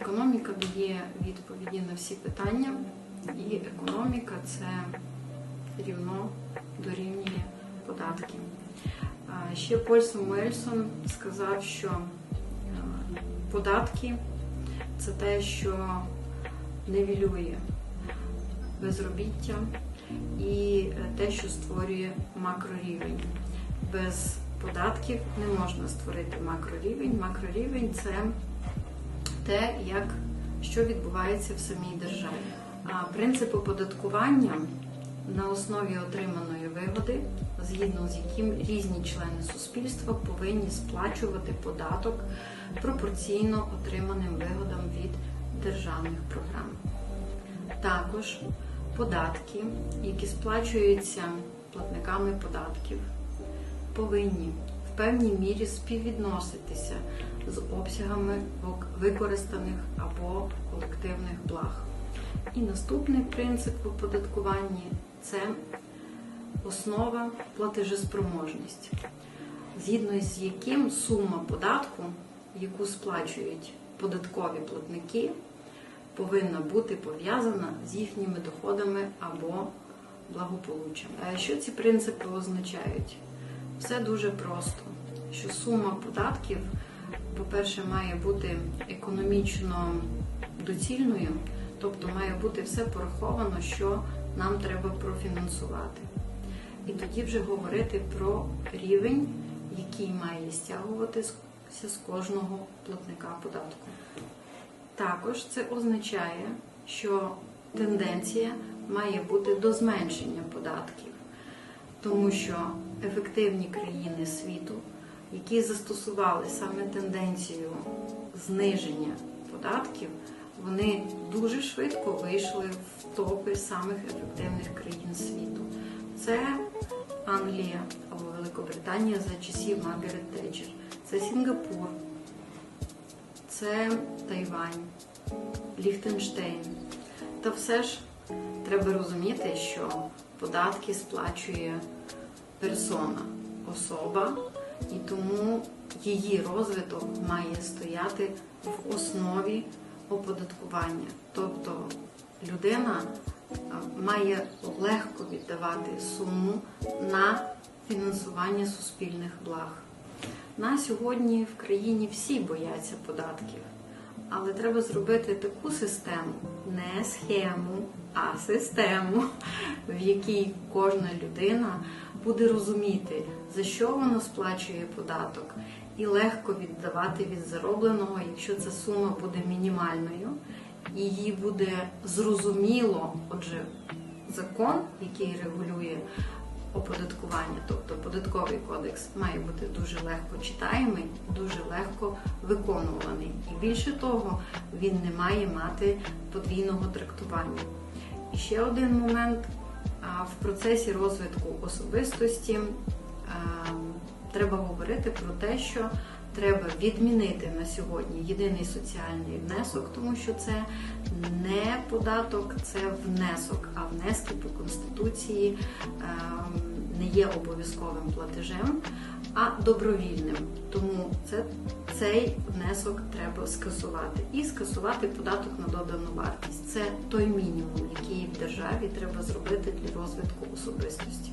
Економіка дає відповіді на всі питання, і економіка це рівно дорівнює податки. Ще Поль Самуельсон сказав, що е, податки це те, що нивелює безробіття і те, що створює макрорівень. Без податків не можна створити макрорівень. Макрорівень це те, як що відбувається в самій державі. А принцип оподаткування на основі отриманої вигоди, згідно з яким різні члени суспільства повинні сплачувати податок пропорційно отриманим вигодам від державних програм. Також податки, які сплачуються платниками податків, повинні в певній мірі співвідноситися з обсягами використаних або колективних благ. І наступний принцип в оподаткуванні це основа платежеспроможність, згідно з яким сума податку, яку сплачують податкові платники, повинна бути пов'язана з їхніми доходами або благополуччям. Що ці принципи означають? Все дуже просто, що сума податків, по-перше, має бути економічно доцільною, тобто має бути все пораховано, що нам треба профінансувати. І тоді вже говорити про рівень, який має стягуватися з кожного платника податку. Також це означає, що тенденція має бути до зменшення податків, тому що ефективні країни світу, які застосували саме тенденцію зниження податків, вони дуже швидко вийшли в топи самих ефективних країн світу. Це Англія або Великобританія за часів Маргарет Тетчер, це Сінгапур, це Тайвань, Ліхтенштейн. Та все ж треба розуміти, що податки сплачує персона, особа, і тому її розвиток має стояти в основі оподаткування. Тобто людина має легко віддавати суму на фінансування суспільних благ. На сьогодні в країні всі бояться податків, але треба зробити таку систему, не схему, а систему, в якій кожна людина буде розуміти, за що вона сплачує податок, і легко віддавати від заробленого, якщо ця сума буде мінімальною, і їй буде зрозуміло, отже, закон, який регулює оподаткування, тобто податковий кодекс, має бути дуже легко читаємий, дуже легко виконуваний. І більше того, він не має мати подвійного трактування. І ще один момент в процесі розвитку особистості треба говорити про те, що треба відмінити на сьогодні єдиний соціальний внесок, тому що це не податок, це внесок, а внески по конституції не є обов'язковим платежем, а добровільним. Тому це, цей внесок треба скасувати. І скасувати податок на додану вартість. Це той мінімум, який в державі треба зробити для розвитку особистості.